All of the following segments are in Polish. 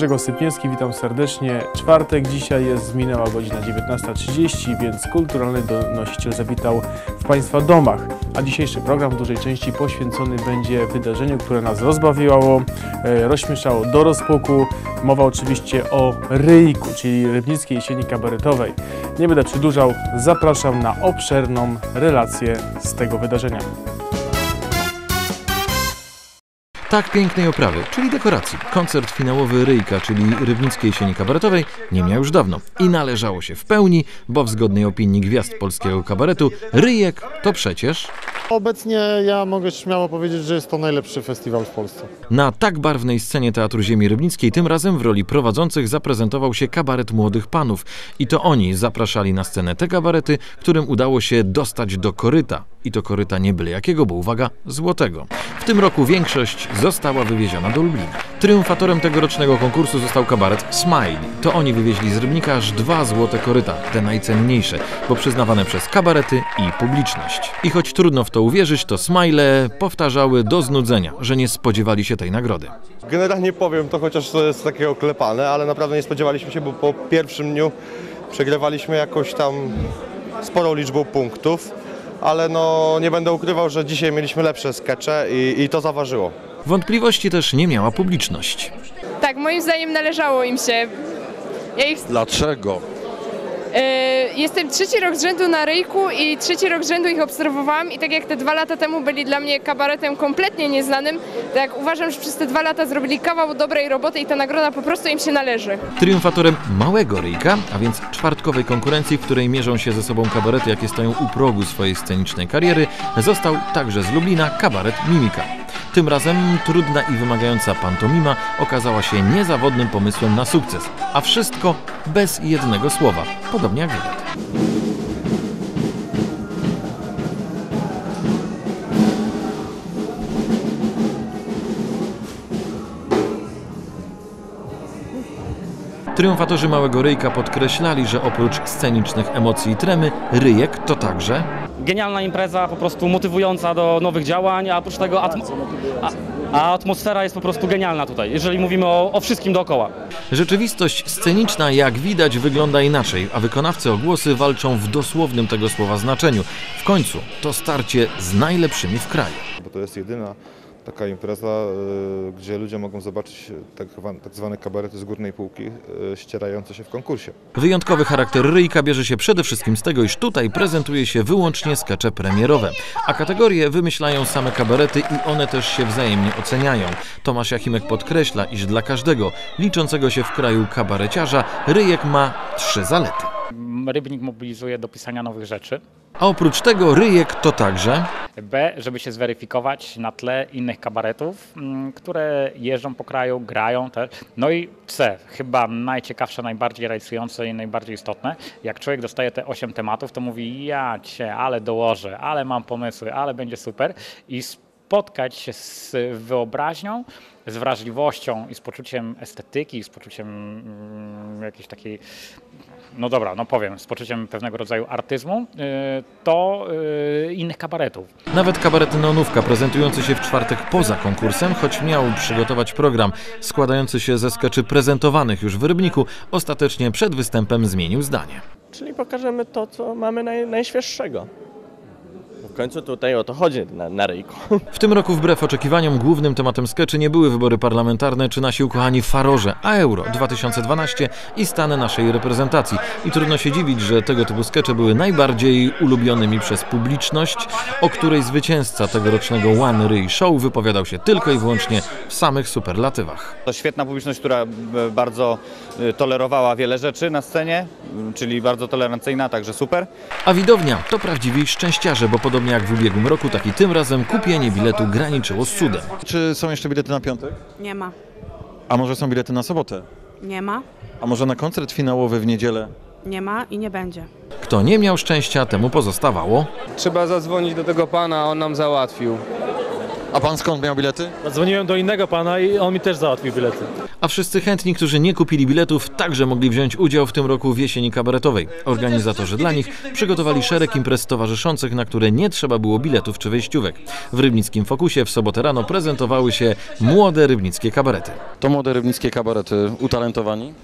Grzegorz Sypniewski, witam serdecznie. Czwartek, dzisiaj jest, minęła godzina 19.30, więc kulturalny donosiciel zawitał w Państwa domach. A dzisiejszy program w dużej części poświęcony będzie wydarzeniu, które nas rozbawiło, e, rozśmieszało do rozpuku. Mowa oczywiście o Ryjku, czyli Rybnickiej Jesieni Kabaretowej. Nie będę przedłużał, zapraszam na obszerną relację z tego wydarzenia. Tak pięknej oprawy, czyli dekoracji. Koncert finałowy Ryjka, czyli Rybnickiej Jesieni Kabaretowej, nie miał już dawno i należało się w pełni, bo w zgodnej opinii gwiazd polskiego kabaretu Ryjek to przecież Obecnie ja mogę śmiało powiedzieć, że jest to najlepszy festiwal w Polsce. na tak barwnej scenie Teatru Ziemi Rybnickiej tym razem w roli prowadzących zaprezentował się kabaret młodych panów. I to oni zapraszali na scenę te kabarety, którym udało się dostać do koryta. I to koryta nie byle jakiego, bo uwaga, złotego. W tym roku większość została wywieziona do Lublina. Triumfatorem tegorocznego konkursu został kabaret Smile. To oni wywieźli z Rybnika aż dwa złote koryta, te najcenniejsze, bo przyznawane przez kabarety i publiczność. I choć trudno w to uwierzyć, to Smile powtarzały do znudzenia, że nie spodziewali się tej nagrody. Generalnie powiem to, chociaż to jest takie oklepane, ale naprawdę nie spodziewaliśmy się, bo po pierwszym dniu przegrywaliśmy jakoś tam sporą liczbą punktów, ale no nie będę ukrywał, że dzisiaj mieliśmy lepsze skecze i, i to zaważyło. Wątpliwości też nie miała publiczność. Tak, moim zdaniem należało im się. Ja ich, Dlaczego? E, jestem trzeci rok z rzędu na ryjku i trzeci rok z rzędu ich obserwowałam i tak jak te dwa lata temu byli dla mnie kabaretem kompletnie nieznanym, tak uważam, że przez te dwa lata zrobili kawał dobrej roboty i ta nagroda po prostu im się należy. Triumfatorem małego ryjka, a więc czwartkowej konkurencji, w której mierzą się ze sobą kabarety, jakie stoją u progu swojej scenicznej kariery, został także z Lublina kabaret Mimika. Tym razem trudna i wymagająca pantomima okazała się niezawodnym pomysłem na sukces, a wszystko bez jednego słowa, podobnie jak wywiad. Triumfatorzy Małego Ryjka podkreślali, że oprócz scenicznych emocji i tremy, Ryjek to także genialna impreza, po prostu motywująca do nowych działań, a oprócz tego atmo- a, a atmosfera jest po prostu genialna tutaj, jeżeli mówimy o, o wszystkim dookoła. Rzeczywistość sceniczna, jak widać, wygląda inaczej, a wykonawcy o głosy walczą w dosłownym tego słowa znaczeniu. W końcu to starcie z najlepszymi w kraju. Bo to jest jedyna taka impreza, y, gdzie ludzie mogą zobaczyć tak, tak zwane kabarety z górnej półki y, ścierające się w konkursie. Wyjątkowy charakter Ryjka bierze się przede wszystkim z tego, iż tutaj prezentuje się wyłącznie skecze premierowe, a kategorie wymyślają same kabarety i one też się wzajemnie oceniają. Tomasz Jachimek podkreśla, iż dla każdego liczącego się w kraju kabareciarza Ryjek ma trzy zalety. Rybnik mobilizuje do pisania nowych rzeczy. A oprócz tego Ryjek to także B, żeby się zweryfikować na tle innych kabaretów, mm, które jeżdżą po kraju, grają też. No i C, chyba najciekawsze, najbardziej rajcujące i najbardziej istotne. Jak człowiek dostaje te 8 tematów, to mówi ja cię, ale dołożę, ale mam pomysły, ale będzie super. I spotkać się z wyobraźnią, z wrażliwością i z poczuciem estetyki, z poczuciem mm, jakiejś takiej no dobra, no powiem, z poczuciem pewnego rodzaju artyzmu, y, to y, innych kabaretów. Nawet kabaret Neonówka, prezentujący się w czwartek poza konkursem, choć miał przygotować program składający się ze skeczy prezentowanych już w Rybniku, ostatecznie przed występem zmienił zdanie. Czyli pokażemy to, co mamy naj, najświeższego. W końcu tutaj o to chodzi na, na ryjku. W tym roku wbrew oczekiwaniom głównym tematem skeczy nie były wybory parlamentarne czy nasi ukochani faroże, a Euro 2012 i stan naszej reprezentacji. I trudno się dziwić, że tego typu skecze były najbardziej ulubionymi przez publiczność, o której zwycięzca tegorocznego One Ray Show wypowiadał się tylko i wyłącznie w samych superlatywach. To świetna publiczność, która e, bardzo e, tolerowała wiele rzeczy na scenie, czyli bardzo tolerancyjna, także super. A widownia to prawdziwi szczęściarze, bo podobnie jak w ubiegłym roku, tak i tym razem kupienie biletu graniczyło z cudem. Czy są jeszcze bilety na piątek? Nie ma. A może są bilety na sobotę? Nie ma, A może na koncert finałowy w niedzielę? nie ma i nie będzie. Kto nie miał szczęścia, temu pozostawało Trzeba zadzwonić do tego pana, on nam załatwił. A pan skąd miał bilety? Dzwoniłem do innego pana i on mi też załatwił bilety. A wszyscy chętni, którzy nie kupili biletów, także mogli wziąć udział w tym roku w jesieni kabaretowej. Organizatorzy dla nich przygotowali szereg imprez towarzyszących, na które nie trzeba było biletów czy wejściówek. W Rybnickim Fokusie w sobotę rano prezentowały się młode rybnickie kabarety. To młode rybnickie kabarety, utalentowani?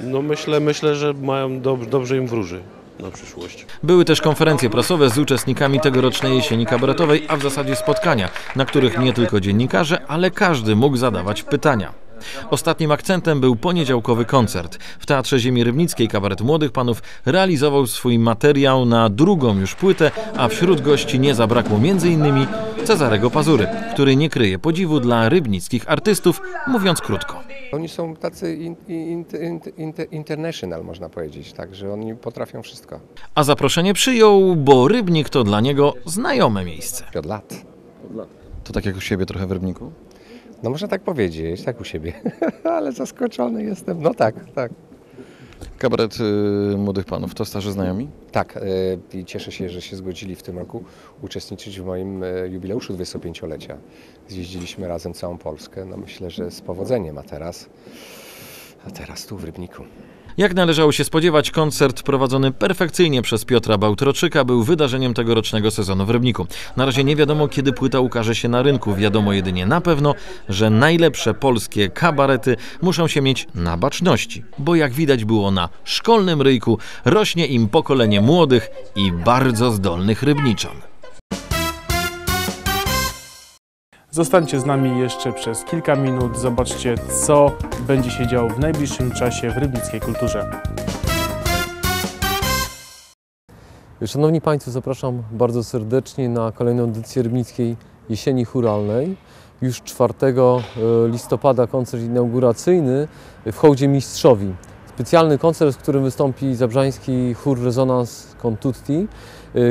No myślę, myślę, że mają dob- dobrze im wróży na przyszłość. Były też konferencje prasowe z uczestnikami tegorocznej jesieni kabaretowej, a w zasadzie spotkania, na których nie tylko dziennikarze, ale każdy mógł zadawać pytania. Ostatnim akcentem był poniedziałkowy koncert. W Teatrze Ziemi Rybnickiej kabaret Młodych Panów realizował swój materiał na drugą już płytę, a wśród gości nie zabrakło m.in. Cezarego Pazury, który nie kryje podziwu dla rybnickich artystów, mówiąc krótko. Oni są tacy in, in, in, in, international, można powiedzieć, tak, że oni potrafią wszystko. A zaproszenie przyjął, bo Rybnik to dla niego znajome miejsce. Od lat. To tak jak u siebie trochę w Rybniku? No można tak powiedzieć, tak u siebie, ale zaskoczony jestem. No tak, tak. Kabaret y, Młodych Panów, to starzy znajomi? Tak, y, i cieszę się, że się zgodzili w tym roku uczestniczyć w moim y, jubileuszu 25-lecia. Zjeździliśmy razem całą Polskę. No myślę, że z powodzeniem, a teraz, a teraz tu w Rybniku. Jak należało się spodziewać, koncert prowadzony perfekcyjnie przez Piotra Bałtroczyka był wydarzeniem tegorocznego sezonu w Rybniku. Na razie nie wiadomo, kiedy płyta ukaże się na rynku. Wiadomo jedynie na pewno, że najlepsze polskie kabarety muszą się mieć na baczności, bo jak widać było na szkolnym ryjku, rośnie im pokolenie młodych i bardzo zdolnych rybniczan. Zostańcie z nami jeszcze przez kilka minut. Zobaczcie, co będzie się działo w najbliższym czasie w rybnickiej kulturze. Szanowni Państwo, zapraszam bardzo serdecznie na kolejną edycję Rybnickiej Jesieni Churalnej. Już 4 listopada koncert inauguracyjny w hołdzie Mistrzowi. Specjalny koncert, w którym wystąpi zabrzański chór Rezonans Contutti.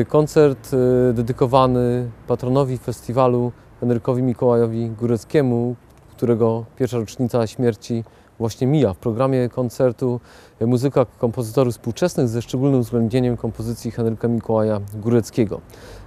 Koncert dedykowany patronowi festiwalu Henrykowi Mikołajowi Góreckiemu, którego pierwsza rocznica śmierci właśnie mija. W programie koncertu muzyka kompozytorów współczesnych ze szczególnym uwzględnieniem kompozycji Henryka Mikołaja Góreckiego.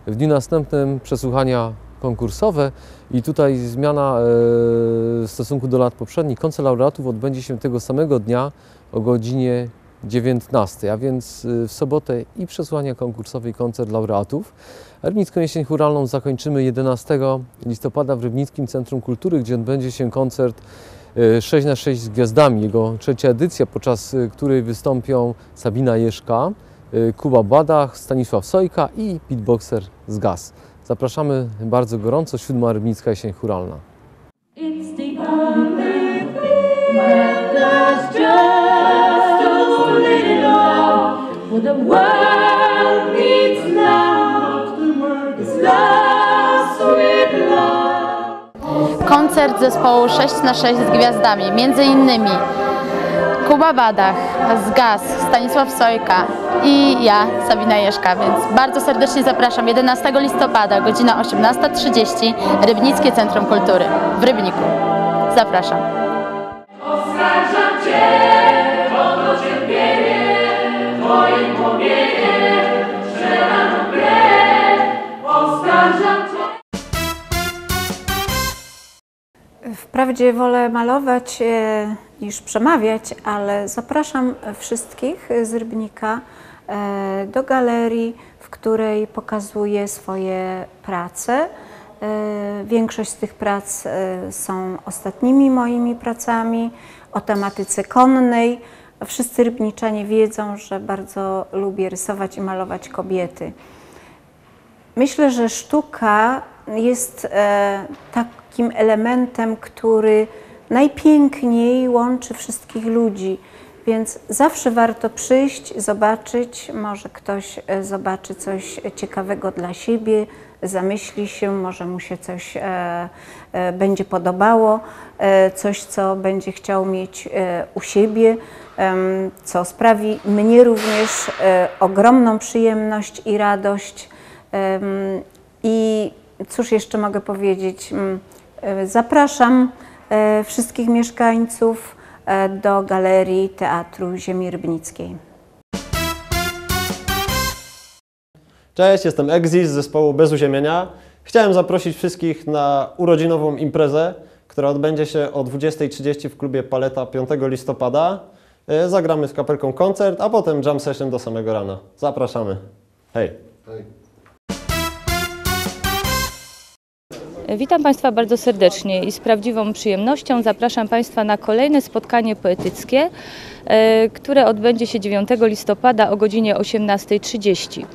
W dniu następnym przesłuchania konkursowe i tutaj zmiana e, w stosunku do lat poprzednich. Koncert laureatów odbędzie się tego samego dnia o godzinie 19, a więc w sobotę i przesłania konkursowe i koncert laureatów. Rybnicką Jesień Churalną zakończymy 11 listopada w Rybnickim Centrum Kultury, gdzie odbędzie się koncert 6 na 6 z gwiazdami. Jego trzecia edycja, podczas której wystąpią Sabina Jeszka, Kuba Badach, Stanisław Sojka i beatboxer z Gaz. Zapraszamy bardzo gorąco, siódma Rybnicka Jesień Churalna. It's the only thing Koncert zespołu 6 na 6 z gwiazdami, między innymi Kuba Badach z Gaz, Stanisław Sojka i ja, Sabina Jeszka, więc bardzo serdecznie zapraszam 11 listopada, godzina 18.30, Rybnickie Centrum Kultury w Rybniku. Zapraszam. Oskarżam Cię Wprawdzie wolę malować e, niż przemawiać, ale zapraszam wszystkich z Rybnika e, do galerii, w której pokazuję swoje prace. E, Większość z tych prac są ostatnimi moimi pracami o tematyce konnej. Wszyscy rybniczanie wiedzą, że bardzo lubię rysować i malować kobiety. Myślę, że sztuka jest e, takim elementem, który najpiękniej łączy wszystkich ludzi, więc zawsze warto przyjść, zobaczyć. Może ktoś e, zobaczy coś ciekawego dla siebie, zamyśli się, może mu się coś e, e, będzie podobało, e, coś, co będzie chciał mieć e, u siebie, co sprawi mnie również e, ogromną przyjemność i radość. I cóż jeszcze mogę powiedzieć? Mm, Zapraszam wszystkich mieszkańców do Galerii Teatru Ziemi Rybnickiej. Cześć, jestem Exis z zespołu Bez Uziemienia Chciałem zaprosić wszystkich na urodzinową imprezę, która odbędzie się o 20.30 w klubie Paleta 5 listopada. E, Zagramy z kapelką koncert, a potem jam session do samego rana. Zapraszamy. Hej! Witam Państwa bardzo serdecznie i z prawdziwą przyjemnością zapraszam Państwa na kolejne spotkanie poetyckie, e, które odbędzie się 9 listopada o godzinie 18.30.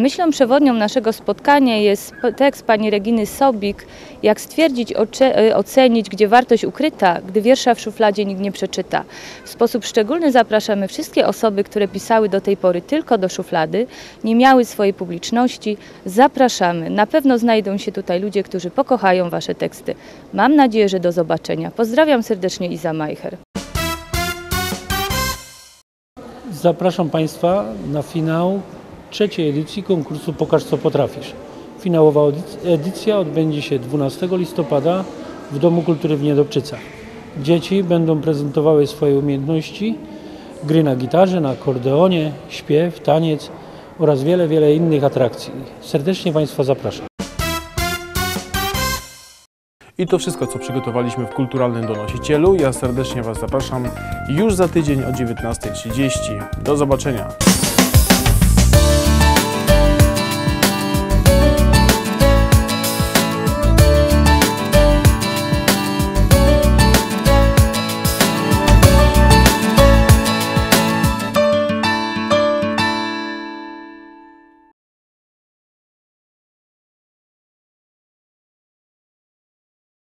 Myślą przewodnią naszego spotkania jest tekst pani Reginy Sobik, jak stwierdzić, e, ocenić, gdzie wartość ukryta, gdy wiersza w szufladzie nikt nie przeczyta. W sposób szczególny zapraszamy wszystkie osoby, które pisały do tej pory tylko do szuflady, nie miały swojej publiczności. Zapraszamy. Na pewno znajdą się tutaj ludzie, którzy pokochają Wasze teksty. Mam nadzieję, że do zobaczenia. Pozdrawiam serdecznie Iza Majcher. Zapraszam Państwa na finał trzeciej edycji konkursu Pokaż co potrafisz. Finałowa edyc- edycja odbędzie się 12 listopada w Domu Kultury w Niedobczycach. Dzieci będą prezentowały swoje umiejętności, gry na gitarze, na akordeonie, śpiew, taniec oraz wiele, wiele innych atrakcji. Serdecznie Państwa zapraszam. I to wszystko, co przygotowaliśmy w Kulturalnym Donosicielu. Ja serdecznie Was zapraszam już za tydzień o 19.30. Do zobaczenia.